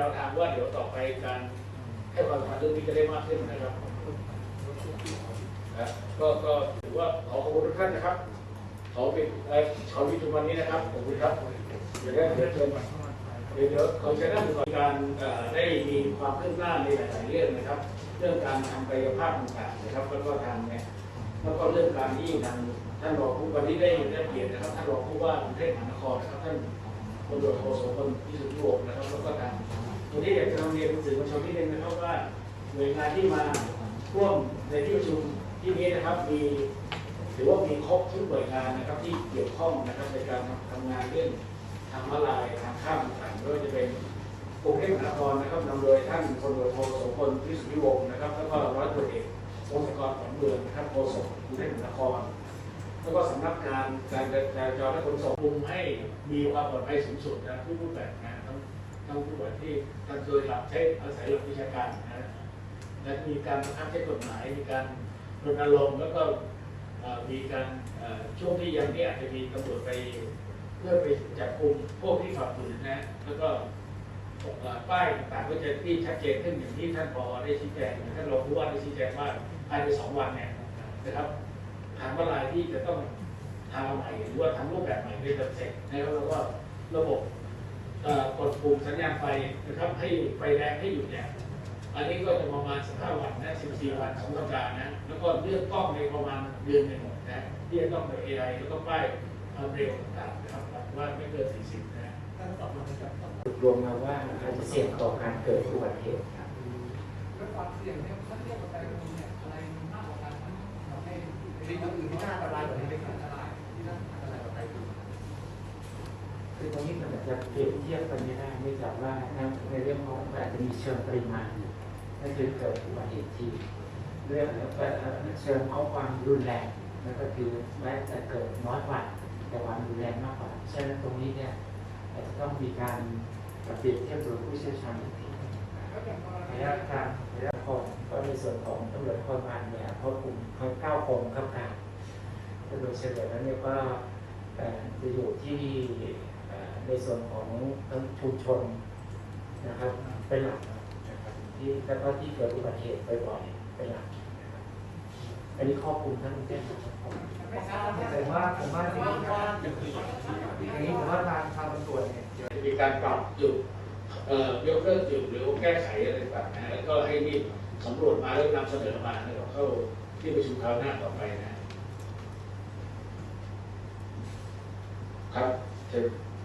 นวทางว่าเดี๋ยวต่อไปการให้ความสำคัญเรื่องนี้จะได้มากขึ้นนะครับนะก็ก็ถือว่าขอขอบคุณทุกท่านนะครับขอเป็นเอ่อขอวิจุวันนี้นะครับขอบคุณครับเดี๋ยวได้เดี๋ยวเชิญเดี๋ยวเดี๋ยวเขาจะนั่งก่อนการเอ่อได้มีความคืบหน้าในหลายๆเรื่องนะครับ เรื่องการทำกายภาพต่างๆนะครับแล้วก็ทางเนี่ยแล้วก็เรื่องการที่ทางท่านรองผู้วันนี้ได้ได้เกียรตินะครับท่านรองผู้ว่ากรุงเทพมหานครนะครับท่าน ตำรวจโทโสพลพิสุทธิวงศ์นะครับแล้วก็ทางวันนี้อยากจะนำเรียนสื่อมวลชนนิดนึงนะครับว่าหน่วยงานที่มาร่วมในที่ประชุมที่นี้นะครับมีถือว่ามีครบทุกหน่วยงานนะครับที่เกี่ยวข้องนะครับในการทำงานเรื่องทางมาลายทางข้ามต่างๆไม่ว่าจะเป็นกรุงเทพมหานครนะครับนำโดยท่านพลตรวจโทโสพลพิสุทธิวงศ์นะครับแล้วก็ร้อยตำรวจเอกองค์กรของเมืองนะครับโฆษกกรุงเทพมหานคร แล้วก็สำนักงานการจราจรและขนส่งคุมให้มีความปลอดภัยสูงสุดนะผู้ผู้แบกงานทั้งทั้งผู้บริที่ทางโดยหลักใช้อาศัยหลักวิชาการนะและมีการบังคับใช้กฎหมายมีการรณรงค์แล้วก็มีการช่วงที่ยังที่อาจจะมีตำรวจไปเพื่อไปจับกลุ่มพวกที่ฝ่าฝืนนะแล้วก็ป้ายต่างๆก็จะที่ชัดเจนขึ้นอย่างที่ท่านปอได้ชี้แจงท่านรองผู้ว่าได้ชี้แจงว่าภายในสองวันเนี่ยนะครับ ทางมาลายที่จะต้องทำใหม่หรือว่าทำรูปแบบใหม่ด้วยกันเสร็จนะครับแล้วก็ระบบเอ่อกดปุ่มสัญญาณไฟนะครับให้ไฟแดงให้หยุดเนี่ยอันนี้ก็จะประมาณสิบห้าวันนะสิบสี่วันสองสัปดาห์นะแล้วก็เลือกกล้องในประมาณเดือนหนึ่งนะที่จะต้องไปเอไอแล้วก็ป้ายความเร็วต่างๆนะครับว่าไม่เกินสี่สิบนะรวมมาว่าอาจจะเสี่ยงต่อการเกิดอุบัติเหตุครับด้วยความเสี่ยงเนี่ยถ้าเทียบกับไตรภูมิเนี่ย มีอย่งอื่นที่น่าอันตรายกว่านี้เป็นอันตรายที่น่าอันตรายกว่าไตรภูมิคือตรงนี้มันอาจจะเปรียบเทียบกันไม่ได้เนื่องจากว่าในเรื่องของอาจจะมีเชิงปริมาณนั่นคือเกิดอุบัติเหตุที่เรื่องเชิงของความรุนแรงนั่นก็คือแม้จะเกิดน้อยกว่าแต่ความรุนแรงมากกว่าฉะนั้นตรงนี้เนี่ยอาจจะต้องมีการเปรียบเทียบโดยผู้เชี่ยวชาญอีกที รระณียะทางระยะคงก็ในส่วนของตำรวจนครบาลเนี่ยเขาคุมเขาเก้าคงครับการโดยเฉลี่ยแล้วเนี่ยก็เอ่อจะอยู่ที่เอ่อในส่วนของทั้งชุมชนนะครับเป็นหลักนะครับที่แล้วก็ที่เกิดอุบัติเหตุบ่อยๆเป็นหลักนะครับอันนี้ครอบคลุมทั้งกรุงเทพมหานครไม่ทราบผมว่าผมว่าจริงๆอย่างนี้ผมว่าทางทางตำรวจเนี่ยจะมีการปรับจุดเอ่อ ยกเลิกจุดหรือแก้ไขอะไรต่างๆนะแล้วก็ให้รีบสำรวจมาแล้วนำเสนอมาแล้วเข้าที่ประชุมคราวหน้าต่อไปนะครับเชิญ